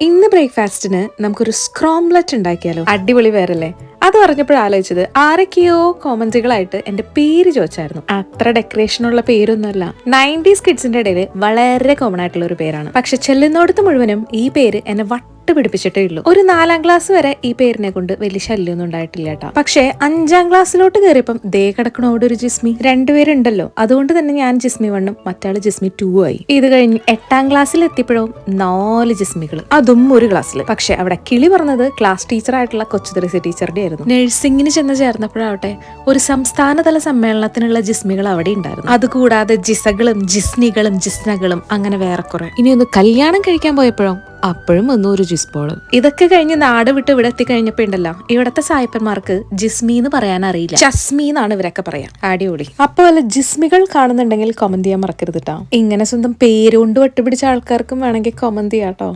ഇന്ന് ബ്രേക്ക്ഫാസ്റ്റിന് നമുക്കൊരു സ്ക്രോംലെറ്റ് ഉണ്ടാക്കിയാലോ? അടിപൊളി പേരല്ലേ? അത് പറഞ്ഞപ്പോൾ ആലോചിച്ചത് ആരൊക്കെയോ കോമന്റുകളായിട്ട് എന്റെ പേര് ചോദിച്ചായിരുന്നു. അത്ര ഡെക്കറേഷനുള്ള പേരൊന്നുമല്ല. നയന്റീസ് കിഡ്സിന്റെ ഇടയിൽ വളരെ കോമൺ ആയിട്ടുള്ള ഒരു പേരാണ്. പക്ഷെ ചെല്ലുന്നോടത്ത് മുഴുവനും ഈ പേര് എന്നെ വട്ട് പിടിപ്പിച്ചിട്ടേ ഉള്ളൂ. ഒരു നാലാം ക്ലാസ് വരെ ഈ പേരിനെ കൊണ്ട് വലിയ ശല്യമൊന്നും ഉണ്ടായിട്ടില്ല കേട്ടോ പക്ഷെ അഞ്ചാം ക്ലാസ്സിലോട്ട് കയറിയപ്പം ദേ കിടക്കണോട് ഒരു ജിസ്മി. രണ്ടുപേരുണ്ടല്ലോ. അതുകൊണ്ട് തന്നെ ഞാൻ ജിസ്മി വണ്ണും മറ്റാൾ ജിസ്മി ടു ആയി. ഇത് കഴിഞ്ഞ് എട്ടാം ക്ലാസ്സിൽ എത്തിയപ്പോഴും നാല് ജിസ്മികൾ അതും ഒരു ക്ലാസ്സിൽ പക്ഷെ അവിടെ കിളി പറഞ്ഞത് ക്ലാസ് ടീച്ചർ ആയിട്ടുള്ള കൊച്ചുദ്രസി ടീച്ചറുടെ ആയിരുന്നു. നഴ്സിംഗിന് ചെന്ന് ചേർന്നപ്പോഴാവട്ടെ ഒരു സംസ്ഥാനതല സമ്മേളനത്തിനുള്ള ജിസ്മികൾ അവിടെ ഉണ്ടായിരുന്നു. അതുകൂടാതെ ജിസകളും ജിസ്നികളും ജിസ്നകളും അങ്ങനെ വേറെ കുറെ. ഇനി ഒന്ന് കല്യാണം കഴിക്കാൻ പോയപ്പോഴോ അപ്പോഴും വന്നു ഒരു ജിസ്ബോൾ. ഇതൊക്കെ കഴിഞ്ഞ് നാട് വിട്ട് ഇവിടെ എത്തിക്കഴിഞ്ഞപ്പോ ഉണ്ടല്ലോ ഇവിടത്തെ സായിപ്പന്മാർക്ക് ജിസ്മി എന്ന് പറയാൻ അറിയില്ല. ജസ്മി എന്നാണ് ഇവരൊക്കെ പറയാം. അടിപൊളി. അപ്പൊ അല്ല ജിസ്മികൾ കാണുന്നുണ്ടെങ്കിൽ കമന്റ് ചെയ്യാൻ മറക്കരുത് കേട്ടോ ഇങ്ങനെ സ്വന്തം പേരുകൊണ്ട് വട്ടുപിടിച്ച ആൾക്കാർക്കും വേണമെങ്കിൽ കമന്റ് ചെയ്യാട്ടോ